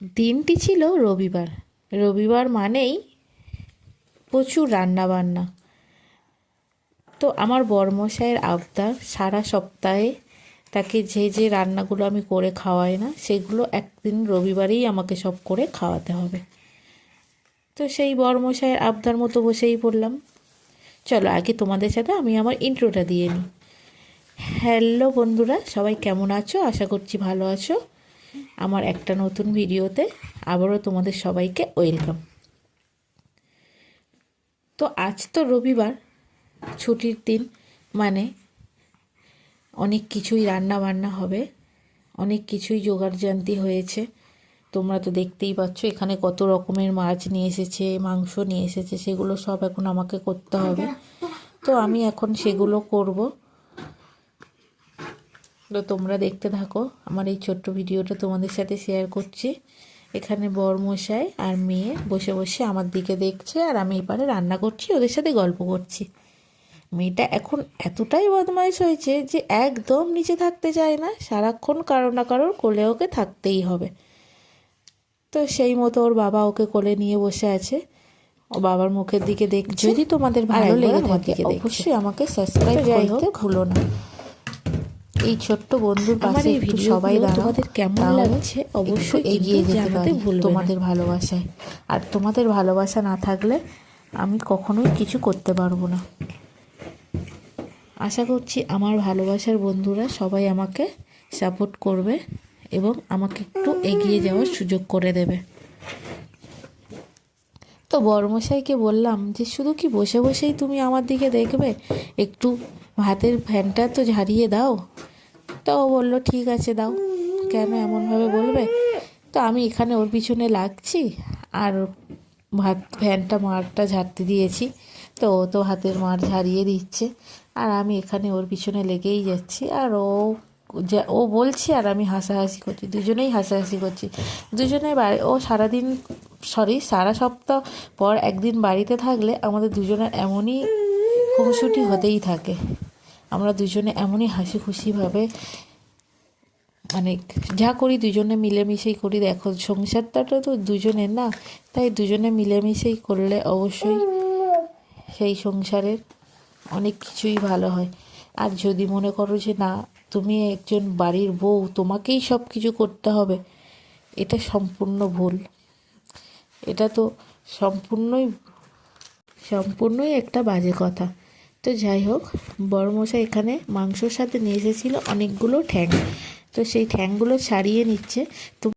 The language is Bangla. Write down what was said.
দিনটি ছিল রবিবার। রবিবার মানেই প্রচুর রান্না বান্না তো আমার বরমশাইয়ের আবদার সারা সপ্তাহে তাকে যে যে রান্নাগুলো আমি করে খাওয়াই না, সেগুলো একদিন রবিবারেই আমাকে সব করে খাওয়াতে হবে। তো সেই বরমশাইয়ের আবদার মতো বসেই পড়লাম। চলো, আগে তোমাদের সাথে আমি আমার ইন্ট্রোটা দিয়ে নিই। হ্যালো বন্ধুরা, সবাই কেমন আছো? আশা করছি ভালো আছো। আমার একটা নতুন ভিডিওতে আবারও তোমাদের সবাইকে ওয়েলকাম। তো আজ তো রবিবার, ছুটির দিন মানে অনেক কিছুই রান্না বান্না হবে, অনেক কিছুই জোগাড় জোগাড়জান্তি হয়েছে। তোমরা তো দেখতেই পাচ্ছ, এখানে কত রকমের মাছ নিয়ে এসেছে, মাংস নিয়ে এসেছে, সেগুলো সব এখন আমাকে করতে হবে। তো আমি এখন সেগুলো করব। তো তোমরা দেখতে থাকো আমার এই ছোট্ট ভিডিওটা তোমাদের সাথে শেয়ার করছি। এখানে বরমশাই আর মেয়ে বসে বসে আমার দিকে দেখছে আর আমি এপারে রান্না করছি ওদের সাথে গল্প করছি। মেয়েটা এখন এতটাই বদমাইশ হয়েছে যে একদম নিচে থাকতে চায় না সারাক্ষণ কারও না কারোর কোলে ওকে থাকতেই হবে। তো সেই মতো ওর বাবা ওকে কোলে নিয়ে বসে আছে। ও বাবার মুখের দিকে দেখ যদি তোমাদের ভালো লেগে থাকে অবশ্যই আমাকে সাবস্ক্রাইব করতে ভুলো না। এই ছোট্ট বন্ধুর পাশে একটু সবাই তোমাদের কেমন লাগছে অবশ্যই এগিয়ে যেতে পারি তোমাদের ভালোবাসায়। আর তোমাদের ভালোবাসা না থাকলে আমি কখনোই কিছু করতে পারব না। আশা করছি আমার ভালোবাসার বন্ধুরা সবাই আমাকে সাপোর্ট করবে এবং আমাকে একটু এগিয়ে যাওয়ার সুযোগ করে দেবে। তো বর্মশাইকে বললাম যে শুধু কি বসে বসেই তুমি আমার দিকে দেখবে? একটু ভাতের ফ্যানটা তো ঝারিয়ে দাও। তো ও বলল, ঠিক আছে, দাও। কেন, এমনভাবে বলবে? তো আমি এখানে ওর পিছনে লাগছি আর ভাত, ফ্যানটা, মারটা ঝাড়তে দিয়েছি। তো ও তো হাতের মার ঝাড়িয়ে দিচ্ছে। আর আমি এখানে ওর পিছনে লেগেই যাচ্ছি। আর ও যা, ও বলছে আর আমি হাসাহাসি করছি। দুজনেই হাসাহাসি করছি। দুজনে বাড়ি, ও সারাদিন সরি সারা সপ্তাহ পর একদিন বাড়িতে থাকলে আমাদের দুজনের এমনই খুনসুটি হতেই থাকে। আমরা দুজনে এমনই হাসি খুশিভাবে মানে যা করি দুজনে মিলেমিশেই করি। দেখো সংসারটা তো দুজনের না, তাই দুজনে মিলেমিশেই করলে অবশ্যই সেই সংসারের অনেক কিছুই ভালো হয়। আর যদি মনে করো যে না, তুমি একজন বাড়ির বউ, তোমাকেই সব কিছু করতে হবে, এটা সম্পূর্ণ ভুল। এটা তো সম্পূর্ণই সম্পূর্ণই একটা বাজে কথা। তো যাই হোক বড়মশা এখানে মাংসর সাথে নিয়ে এসেছিল অনেকগুলো ঠ্যাং। তো সেই ঠ্যাংগুলো ছাড়িয়ে নিচ্ছে। তো